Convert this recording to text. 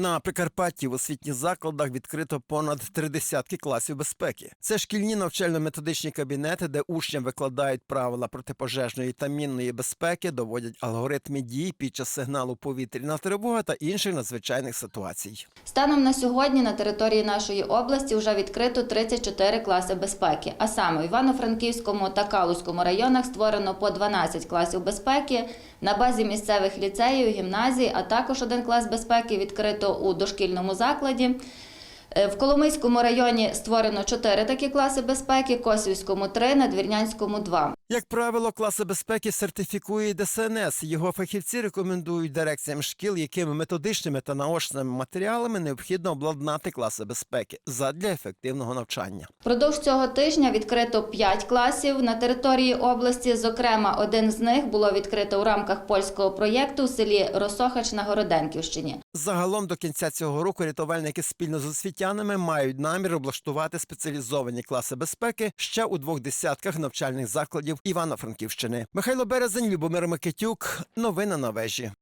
На Прикарпатті в освітніх закладах відкрито понад три десятки класів безпеки. Це шкільні навчально-методичні кабінети, де учням викладають правила протипожежної та мінної безпеки, доводять алгоритми дій під час сигналу повітряна тривога та інших надзвичайних ситуацій. Станом на сьогодні на території нашої області вже відкрито 34 класи безпеки. А саме в Івано-Франківському та Калузькому районах створено по 12 класів безпеки на базі місцевих ліцеїв, гімназій, а також один клас безпеки відкрито у дошкільному закладі. Е, В Коломийському районі створено 4 такі класи безпеки, Косівському 3, Надвірнянському 2. Як правило, класи безпеки сертифікує ДСНС. Його фахівці рекомендують дирекціям шкіл, якими методичними та наочними матеріалами необхідно обладнати класи безпеки задля ефективного навчання. Впродовж цього тижня відкрито 5 класів на території області. Зокрема, один з них було відкрито у рамках польського проєкту у селі Росохач на Городенківщині. Загалом до кінця цього року рятувальники спільно з освітянами мають намір облаштувати спеціалізовані класи безпеки ще у двох десятках навчальних закладів Івано-Франківщини. Михайло Березень, Любомир Микитюк. Новини на вежі.